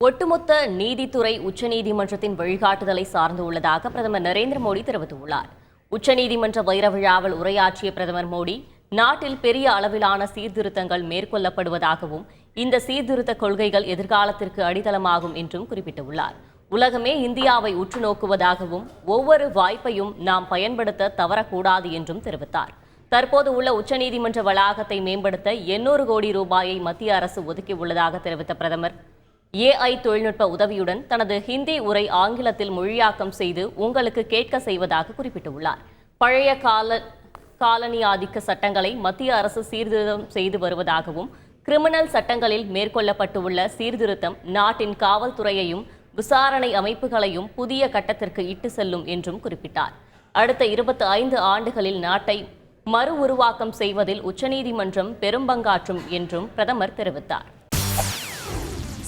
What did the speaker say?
ஒட்டுமொத்த நீதித்துறை உச்சநீதிமன்றத்தின் வழிகாட்டுதலை சார்ந்து உள்ளதாக பிரதமர் நரேந்திர மோடி தெரிவித்துள்ளார். உச்சநீதிமன்ற வைர விழாவில் உரையாற்றிய பிரதமர் மோடி நாட்டில் பெரிய அளவிலான சீர்திருத்தங்கள் மேற்கொள்ளப்படுவதாகவும் இந்த சீர்திருத்த கொள்கைகள் எதிர்காலத்திற்கு அடித்தளமாகும் என்றும் குறிப்பிட்டுள்ளார். உலகமே இந்தியாவை உற்று நோக்குவதாகவும் ஒவ்வொரு வாய்ப்பையும் நாம் பயன்படுத்த தவறக்கூடாது என்றும் தெரிவித்தார். தற்போது உள்ள உச்சநீதிமன்ற வளாகத்தை மேம்படுத்த எண்ணூறு கோடி ரூபாயை மத்திய அரசு ஒதுக்கியுள்ளதாக தெரிவித்த பிரதமர் ஏஐ தொழில்நுட்ப உதவியுடன் தனது ஹிந்தி உரை ஆங்கிலத்தில் மொழியாக்கம் செய்து உங்களுக்கு கேட்க செய்வதாக குறிப்பிட்டுள்ளார். பழைய கால காலனி ஆதிக்க சட்டங்களை மத்திய அரசு சீர்திருத்தம் செய்து வருவதாகவும் கிரிமினல் சட்டங்களில் மேற்கொள்ளப்பட்டுள்ள சீர்திருத்தம் நாட்டின் காவல்துறையையும் விசாரணை அமைப்புகளையும் புதிய கட்டத்திற்கு இட்டு செல்லும் என்றும் குறிப்பிட்டார். அடுத்த இருபத்தி ஐந்து ஆண்டுகளில் நாட்டை மறு உருவாக்கம் செய்வதில் உச்சநீதிமன்றம் பெரும்பங்காற்றும் என்றும் பிரதமர் தெரிவித்தார்.